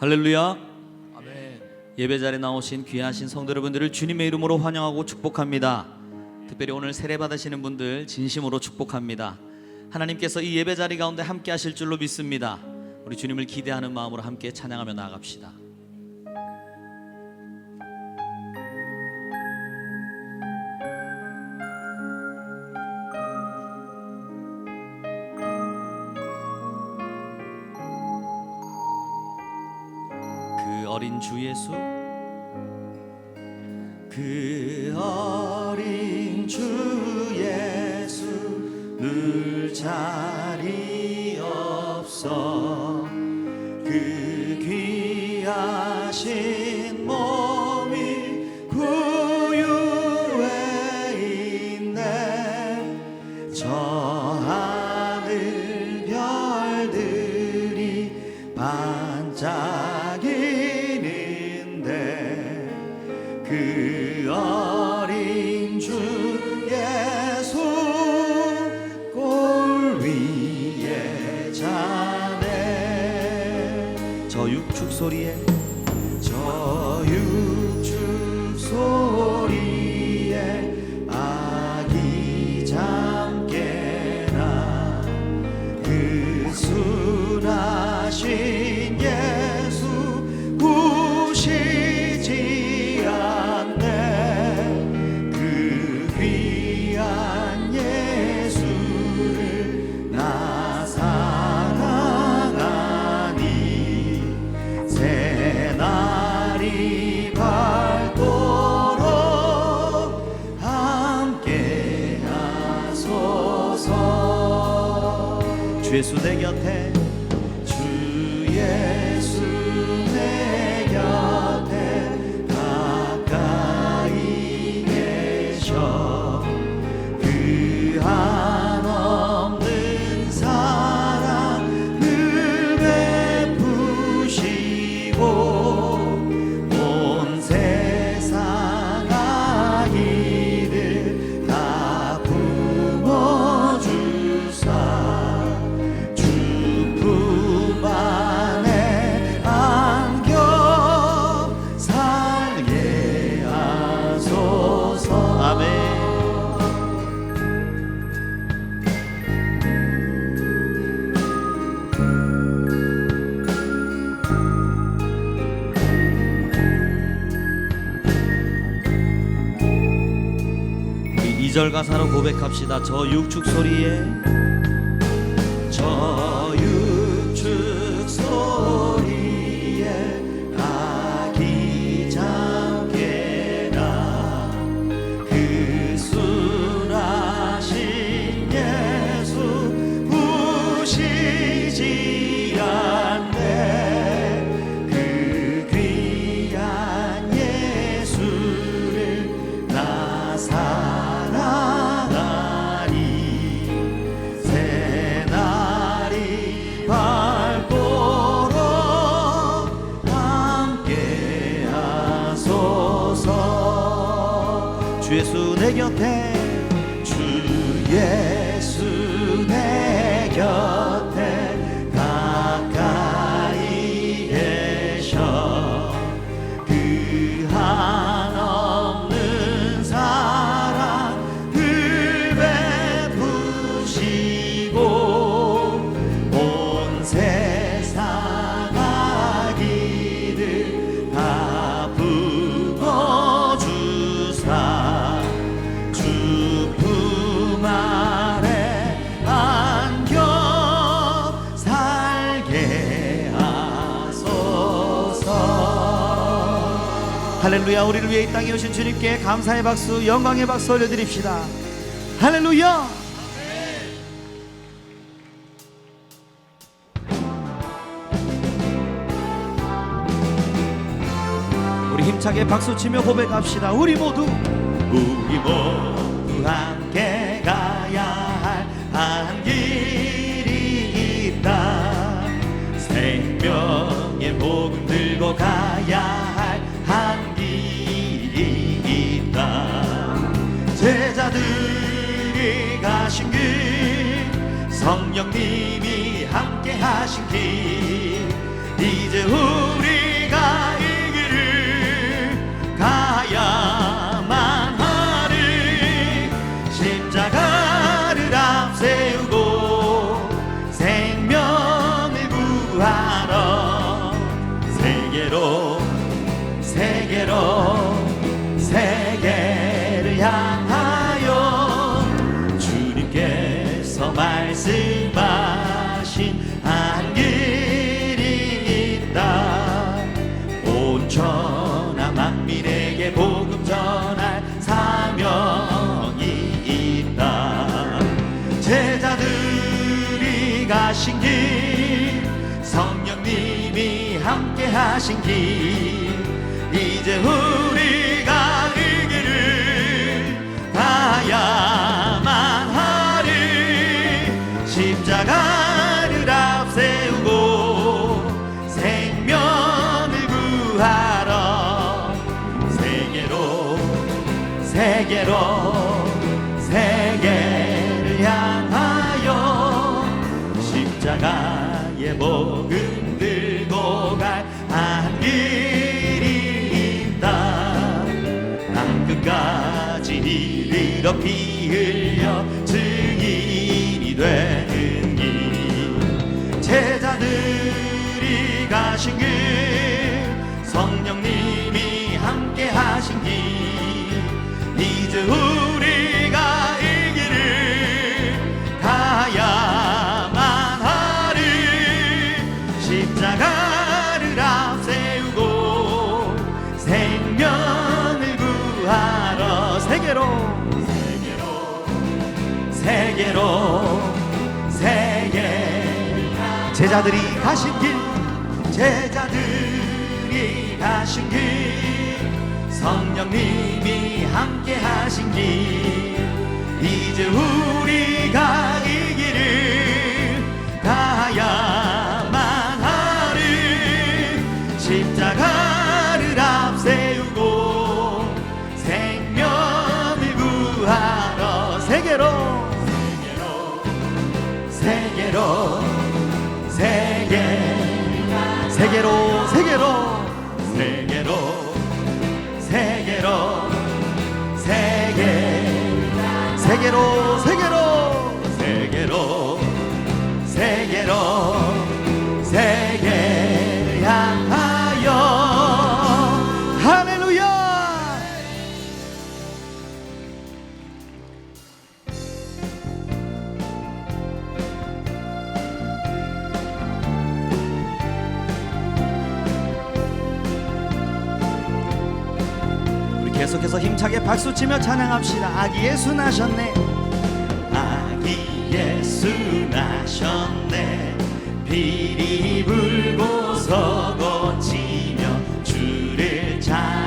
할렐루야. 아멘. 예배 자리에 나오신 귀하신 성도 여러분들을 주님의 이름으로 환영하고 축복합니다. 특별히 오늘 세례 받으시는 분들 진심으로 축복합니다. 하나님께서 이 예배 자리 가운데 함께 하실 줄로 믿습니다. 우리 주님을 기대하는 마음으로 함께 찬양하며 나아갑시다. 주 예수. 그 어린 주 예수 늘 자리 없어. 그 귀하신 예수 내 곁에 가사로 고백합시다. 저 육축 소리에 할렐루야 우리를 위해 이 땅에 오신 주님께 감사의 박수 영광의 박수 올려드립시다. 할렐루야! 우리 힘차게 박수치며 고백합시다. 우리 모두. 우리 모두 함 하신 길 이제 후 세계로 세계. 제자들이 가신 길 제자들이 가신 길 성령님이 함께 하신 길 이제 우리가 이 길을 가야만 하리 십자가를 앞세우고 생명을 구하러 세계로 세계로 세계 세계로 세계로 세계로 세계로 세계 세계로 세계로. 힘차게 박수치며 찬양합시다. 아기 예수 나셨네. 아기 예수 나셨네. 비리 불고 서고 지며 주를 찬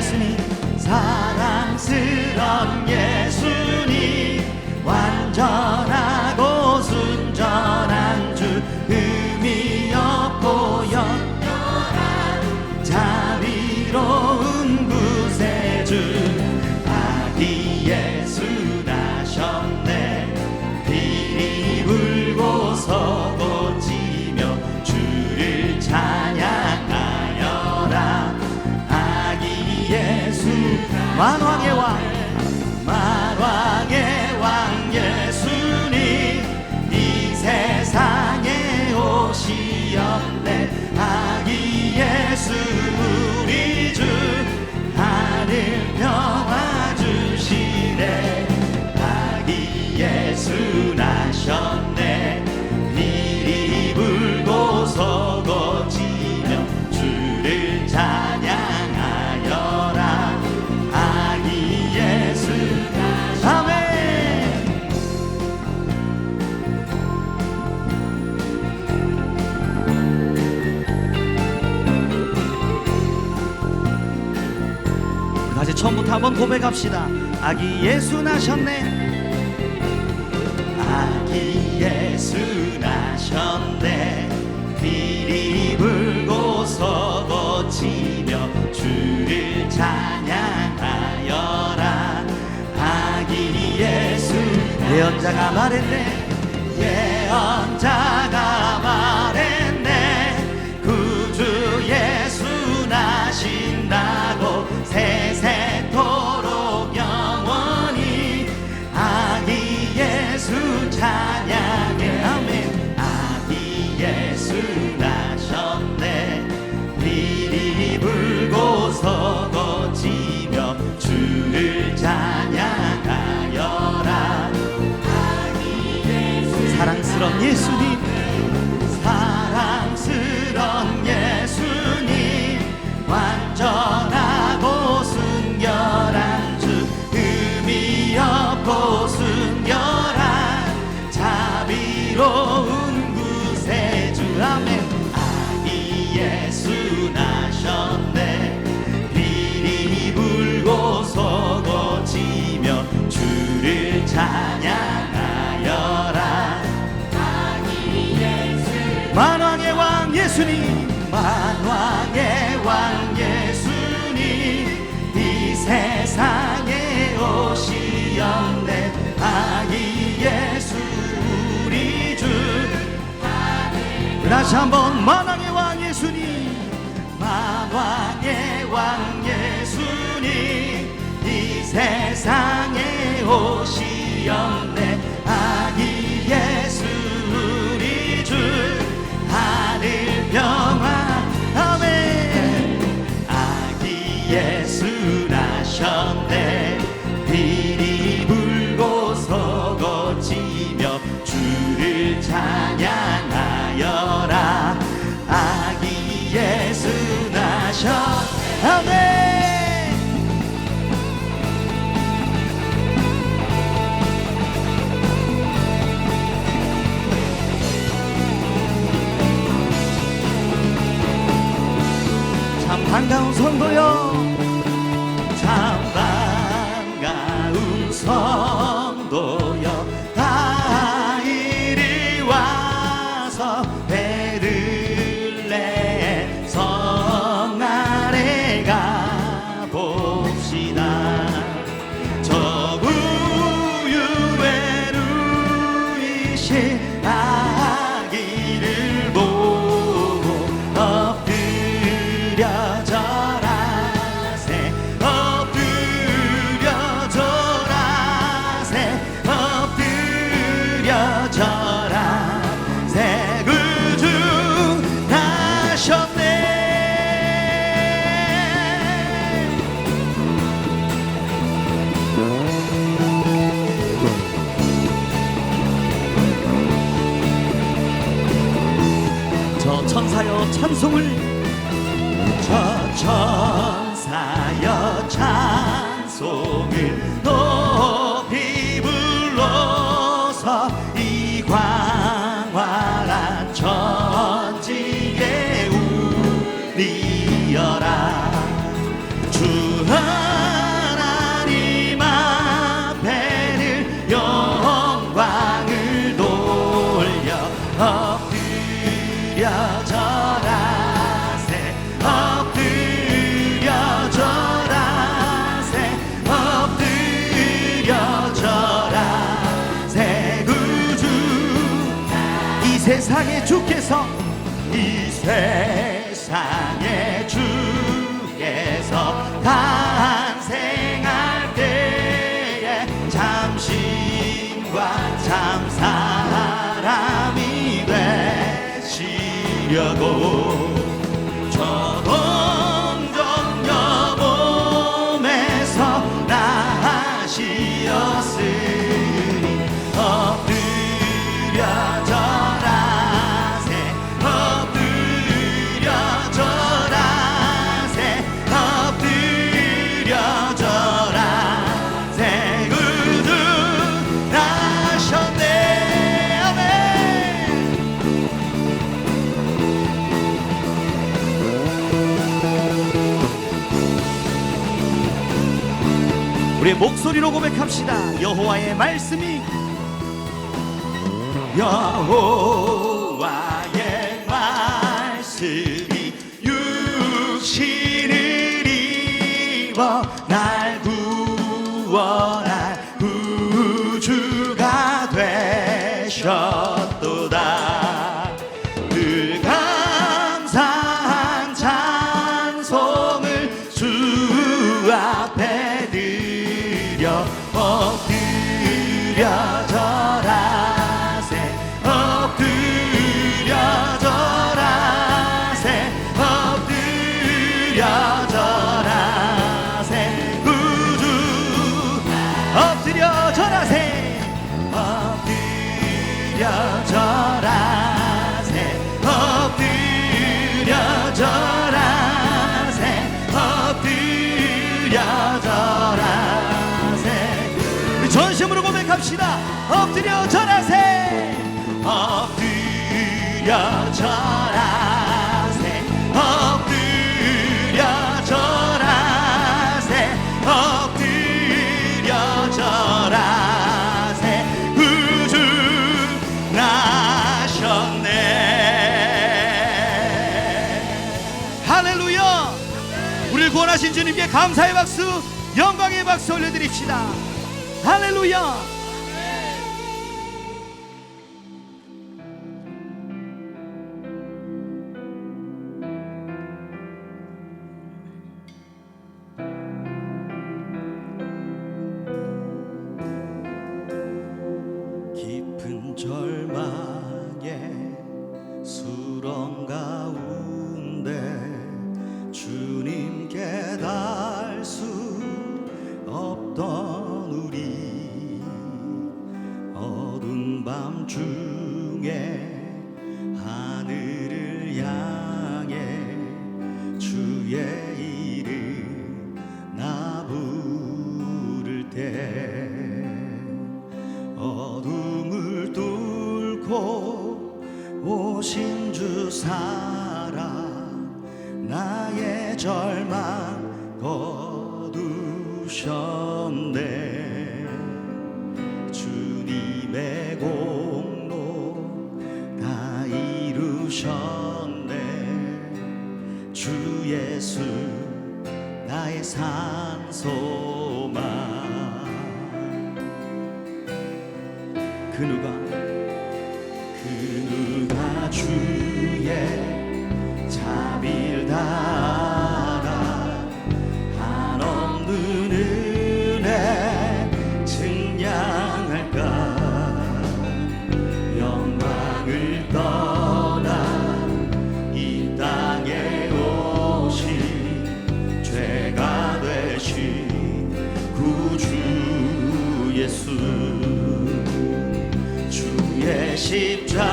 예수님 사랑스럽게 한번 고백합시다. 아기 예수 나셨네. 아기 예수 나셨네. 미리 불고서 거치며 주를 찬양하여라. 아기 예수 예언자가 말했네. 예언 주님 사랑스 다시 한번 만왕의 왕 예수님. 만왕의 왕 예수님 이 세상에 오시옵 반가운 선도여. there. 목소리로 고백합시다. 여호와의 말씀이 여호 중심으로 고백합시다. 엎드려 절하세. 엎드려 절하세. 엎드려 절하세. 엎드려 절하세. 구주나셨네. 할렐루야. 우리를 구원하신 주님께 감사의 박수 영광의 박수 올려드립시다. Hallelujah. 주셨네. 주님의 공로 다 이루셨네. 주 예수 나의 산소만 그 누가? 그 누가 주의 자비를 다 sheep drive.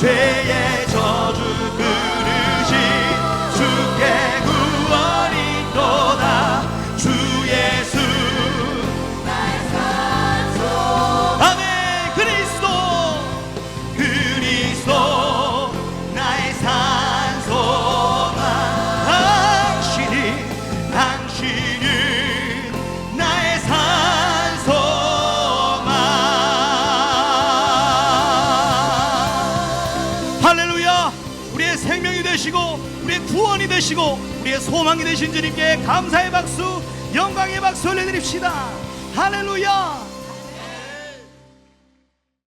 죄의 왕이 되신 주님께 감사의 박수 영광의 박수 올려드립시다. 할렐루야!